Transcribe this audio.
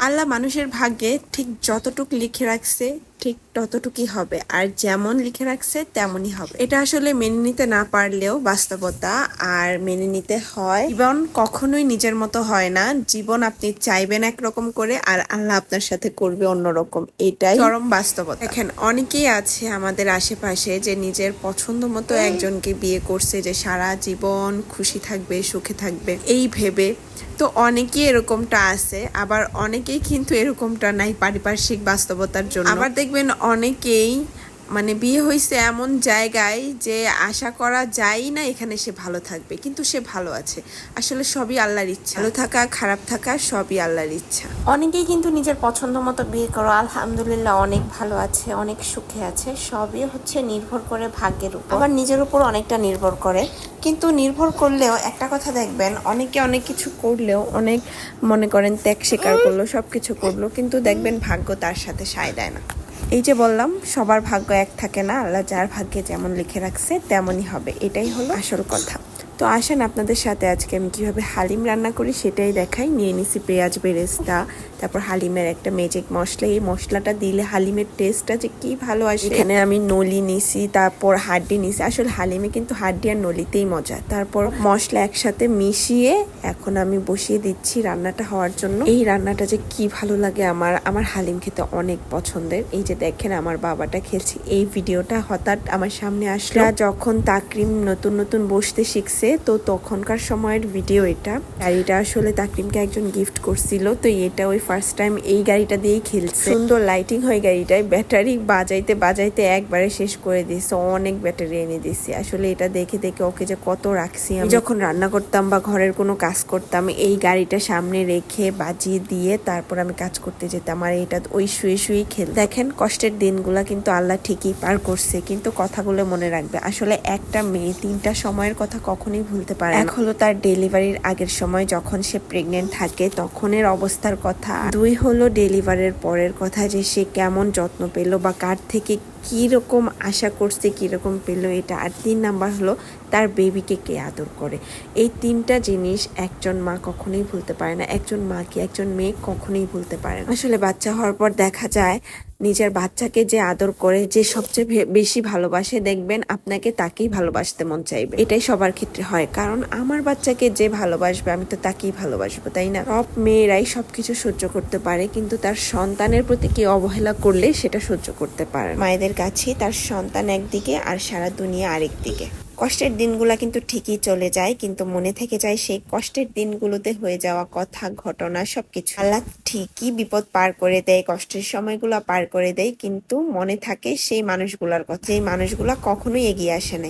আল্লাহ মানুষের ভাগ্যে ঠিক যতটুক লিখে রাখছে ঠিক ততটুকুই হবে। আর যেমন লিখে রাখছে, তেমনই হবে। এটা আসলে মেনে নিতে না পারলেও বাস্তবতা আর মেনে নিতে হয়। জীবন কখনোই নিজের মতো হয় না। জীবন আপনি চাইবেন একরকম করে আর আল্লাহ আপনার সাথে করবে অন্যরকম। এটাই চরম বাস্তবতা। দেখেন, অনেকেই আছে আমাদের আশেপাশে যে নিজের পছন্দ মতো একজনকে বিয়ে করছে যে সারা জীবন খুশি থাকবে, সুখে থাকবে। এই ভেবে তো অনেকেই এরকমটা আছে। আবার অনেকেই কিন্তু এরকমটা নাই পারিপার্শ্বিক বাস্তবতার জন্য। আবার দেখবেন অনেকেই মানে বিয়ে হয়েছে এমন জায়গায় যে আশা করা যায় না এখানে সে ভালো থাকবে কিন্তু সে ভালো আছে। আসলে সবই আল্লাহর ইচ্ছা। ভালো থাকা খারাপ থাকা সবই আল্লাহর ইচ্ছা। অনেকেই কিন্তু নিজের পছন্দ মতো বিয়ে করো আলহামদুলিল্লাহ অনেক ভালো আছে অনেক সুখে আছে সবই হচ্ছে নির্ভর করে ভাগ্যের উপর। আবার নিজের উপর অনেকটা নির্ভর করে। কিন্তু নির্ভর করলেও একটা কথা দেখবেন অনেকে অনেক কিছু করলেও অনেক মনে করেন ত্যাগ স্বীকার করল সব কিছু করল কিন্তু দেখবেন ভাগ্য তার সাথে সায় দেয় না। এই যে বললাম, সবার ভাগ্য এক থাকে না, আল্লাহ যার ভাগ্যে যেমন লিখে রাখছে, তেমনই হবে। এটাই হলো আসল কথা। তো আসেন আপনাদের সাথে আজকে আমি কীভাবে হালিম রান্না করি সেটাই দেখাই। নিয়ে নিছি পেঁয়াজ বেরেস্তা, তারপর হালিমের একটা ম্যাজিক মশলা। এই মশলাটা দিলে হালিমের টেস্টটা যে কী ভালো আসে। এখানে আমি নলি নিছি, তারপর হাড্ডি নিছি। আসলে হালিমে কিন্তু হাড্ডি আর নলিতেই মজা। তারপর মশলা একসাথে মিশিয়ে এখন আমি বসিয়ে দিচ্ছি রান্নাটা হওয়ার জন্য। এই রান্নাটা যে কি ভালো লাগে আমার আমার হালিম খেতে অনেক পছন্দের। এই যে দেখেন আমার বাবাটা খেলছি এই ভিডিওটা হঠাৎ আমার সামনে আসলো। যখন তাকরিম নতুন নতুন বসতে শিখছে তো তখনকার সময়ের ভিডিও এটা। এটা আসলে তাকরিমকে একজন গিফট করছিল, তো এটা ওই ফার্স্ট টাইম এই গাড়িটা দিয়েই খেলছে। সুন্দর লাইটিং হয় গাড়িটায় ব্যাটারি বাজাইতে বাজাইতে একবারে শেষ করে দিয়েছে, অনেক ব্যাটারি এনে দিয়েছে। আসলে এটা দেখে দেখে ওকে যে কত রাখছি আমি। যখন রান্না করতাম বা ঘরের কোনো কাজ করতাম, এই গাড়িটা সামনে রেখে বাজিয়ে দিয়ে তারপর আমি কাজ করতে যেতাম। আর এটা ওই শুয়ে শুয়েই খেল দেখেন, কষ্টের দিনগুলা কিন্তু আল্লাহ ঠিকই পার করছে, কিন্তু কথাগুলো মনে রাখবে। আসলে একটা মেয়ে তিনটা সময়ের কথা কখনোই ভুলতে পারে। এক হলো তার ডেলিভারির আগের সময় যখন সে প্রেগনেন্ট থাকে, তখনের অবস্থার কথা। দুই হলো ডেলিভারির পরের কথা যে সে কেমন যত্ন পেল বা কার থেকে কি রকম আশা করছে কি রকম পেল এটা। আর তিন নাম্বার হলো তার বেবিকে কে আদর করে। এই তিনটা জিনিস একজন মা কখনোই ভুলতে পারে না। একজন মাকে, একজন মেয়ে কখনোই ভুলতে পারে না। আসলে বাচ্চা হওয়ার পর দেখা যায় নিজের বাচ্চাকে যে আদর করে, যে সবচেয়ে বেশি ভালোবাসে, দেখবেন আপনাকে তাকেই ভালোবাসতে মন চাইবে। এটাই সবার ক্ষেত্রে হয়। কারণ আমার বাচ্চাকে যে ভালোবাসবে, আমি তো তাকেই ভালোবাসবো, তাই না? সব মেয়েরাই সবকিছু সহ্য করতে পারে, কিন্তু তার সন্তানের প্রতি কি অবহেলা করলে সেটা সহ্য করতে পারে মায়েদের কাছে তার সন্তান একদিকে আর সারা দুনিয়া আরেক দিকে কষ্টের দিনগুলো কিন্তু ঠিকই চলে যায়, কিন্তু মনে থেকে যায় সেই কষ্টের দিনগুলোতে হয়ে যাওয়া কথা, ঘটনা সবকিছু। আল্লাহ ঠিকই বিপদ পার করে দেয়, কষ্টের সময়গুলো পার করে দেয়, কিন্তু মনে থাকে সেই মানুষগুলোর কথা এই মানুষগুলো কখনোই এগিয়ে আসে নাই।